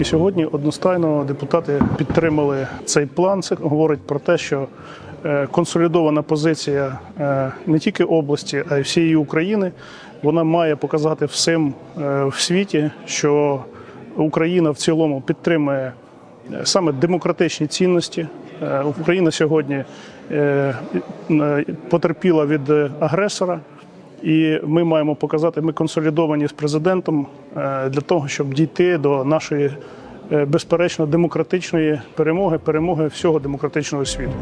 І сьогодні одностайно депутати підтримали цей план. Це говорить про те, що е, консолідована позиція е, не тільки області, а й всієї України вона має показати всім е, в світі, що Україна в цілому підтримує саме демократичні цінності. Е, Україна сьогодні е, потерпіла від е, агресора. І ми маємо показати, ми консолідовані з президентом для того, щоб дійти до нашої безперечно демократичної перемоги, перемоги всього демократичного світу.